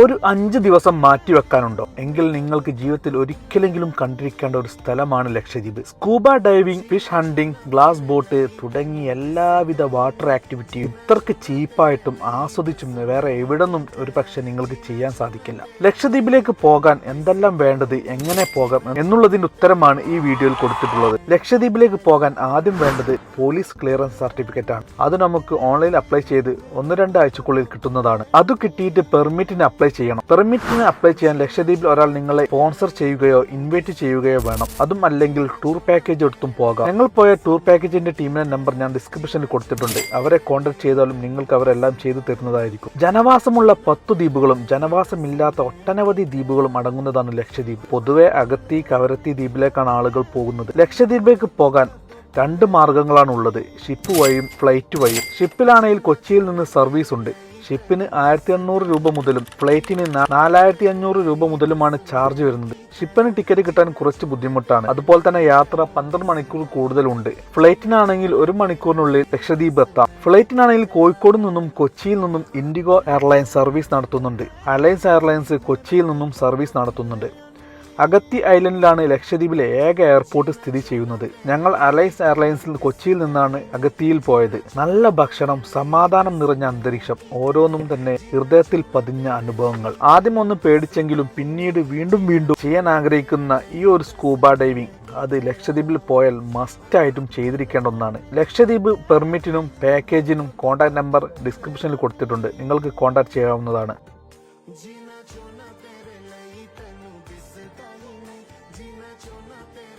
ഒരു അഞ്ച് ദിവസം മാറ്റി വെക്കാനുണ്ടോ? എങ്കിൽ നിങ്ങൾക്ക് ജീവിതത്തിൽ ഒരിക്കലെങ്കിലും കണ്ടിരിക്കേണ്ട ഒരു സ്ഥലമാണ് Lakshadweep. Scuba diving fish hunting glass boat തുടങ്ങിയ എല്ലാവിധ വാട്ടർ ആക്ടിവിറ്റിയും ഇത്രക്ക് ചീപ്പായിട്ടും ആസ്വദിച്ചും വേറെ എവിടെ നിന്നും ഒരു പക്ഷെ നിങ്ങൾക്ക് ചെയ്യാൻ സാധിക്കില്ല. ലക്ഷദ്വീപിലേക്ക് പോകാൻ എന്തെല്ലാം വേണ്ടത് എങ്ങനെ പോകാം എന്നുള്ളതിന്റെ ഉത്തരമാണ് ഈ വീഡിയോയിൽ കൊടുത്തിട്ടുള്ളത്. ലക്ഷദ്വീപിലേക്ക് പോകാൻ ആദ്യം വേണ്ടത് പോലീസ് ക്ലിയറൻസ് സർട്ടിഫിക്കറ്റ് ആണ് അത് നമുക്ക് ഓൺലൈനിൽ അപ്ലൈ ചെയ്ത് ഒന്ന് രണ്ടാഴ്ചക്കുള്ളിൽ കിട്ടുന്നതാണ്. അത് കിട്ടിയിട്ട് പെർമിറ്റിന് ചെയ്യണം. പെർമിറ്റിന് അപ്ലൈ ചെയ്യാൻ ലക്ഷദ്വീപിൽ ഒരാൾ നിങ്ങളെ സ്പോൺസർ ചെയ്യുകയോ ഇൻവൈറ്റ് ചെയ്യുകയോ വേണം. അതും അല്ലെങ്കിൽ ടൂർ പാക്കേജ് എടുത്തും പോകാം. ഞങ്ങൾ പോയ ടൂർ പാക്കേജിന്റെ ടീമിന്റെ നമ്പർ ഞാൻ ഡിസ്ക്രിപ്ഷനിൽ കൊടുത്തിട്ടുണ്ട്. അവരെ കോൺടാക്ട് ചെയ്താലും നിങ്ങൾക്ക് അവരെല്ലാം ചെയ്തു തരുന്നതായിരിക്കും. ജനവാസമുള്ള പത്തു ദ്വീപുകളും ജനവാസമില്ലാത്ത ഒട്ടനവധി ദ്വീപുകളും അടങ്ങുന്നതാണ് ലക്ഷദ്വീപ്. പൊതുവെ അകത്തി കവരത്തി ദ്വീപിലേക്കാണ് ആളുകൾ പോകുന്നത്. ലക്ഷദ്വീപിലേക്ക് പോകാൻ രണ്ട് മാർഗങ്ങളാണ് ഉള്ളത് ഷിപ്പ് വഴിയും ഫ്ലൈറ്റ് വഴിയും. ഷിപ്പിലാണെങ്കിൽ കൊച്ചിയിൽ നിന്ന് സർവീസ് ഉണ്ട്. ഷിപ്പിന് ആയിരത്തി എണ്ണൂറ് രൂപ മുതലും ഫ്ലൈറ്റിന് നാലായിരത്തി അഞ്ഞൂറ് രൂപ മുതലുമാണ് ചാർജ് വരുന്നത്. ഷിപ്പിന് ടിക്കറ്റ് കിട്ടാൻ കുറച്ച് ബുദ്ധിമുട്ടാണ്. അതുപോലെ തന്നെ യാത്ര പന്ത്രണ്ട് മണിക്കൂർ കൂടുതലുണ്ട്. ഫ്ലൈറ്റിനാണെങ്കിൽ ഒരു മണിക്കൂറിനുള്ളിൽ ലക്ഷദ്വീപ് എത്താം. ഫ്ലൈറ്റിനാണെങ്കിൽ കോഴിക്കോട് നിന്നും കൊച്ചിയിൽ നിന്നും ഇൻഡിഗോ എയർലൈൻസ് സർവീസ് നടത്തുന്നുണ്ട്. അലയൻസ് എയർലൈൻസ് കൊച്ചിയിൽ നിന്നും സർവീസ് നടത്തുന്നുണ്ട്. അഗത്തി ഐലൻഡിലാണ് ലക്ഷദ്വീപിലെ ഏക എയർപോർട്ട് സ്ഥിതി ചെയ്യുന്നത്. ഞങ്ങൾ അലൈൻസ് എയർലൈൻസിൽ കൊച്ചിയിൽ നിന്നാണ് അഗത്തിയിൽ പോയത്. നല്ല ഭക്ഷണം സമാധാനം നിറഞ്ഞ അന്തരീക്ഷം ഓരോന്നും തന്നെ ഹൃദയത്തിൽ പതിഞ്ഞ അനുഭവങ്ങൾ. ആദ്യം ഒന്ന് പേടിച്ചെങ്കിലും പിന്നീട് വീണ്ടും വീണ്ടും ചെയ്യാൻ ആഗ്രഹിക്കുന്ന ഈ ഒരു സ്കൂബ ഡൈവിംഗ് അത് ലക്ഷദ്വീപിൽ പോയാൽ മസ്റ്റ് ആയിട്ടും ചെയ്തിരിക്കേണ്ട ഒന്നാണ്. ലക്ഷദ്വീപ് പെർമിറ്റിനും പാക്കേജിനും കോൺടാക്ട് നമ്പർ ഡിസ്ക്രിപ്ഷനിൽ കൊടുത്തിട്ടുണ്ട്. നിങ്ങൾക്ക് കോൺടാക്ട് ചെയ്യാവുന്നതാണ്. কাহিনী জিনা চোনাতে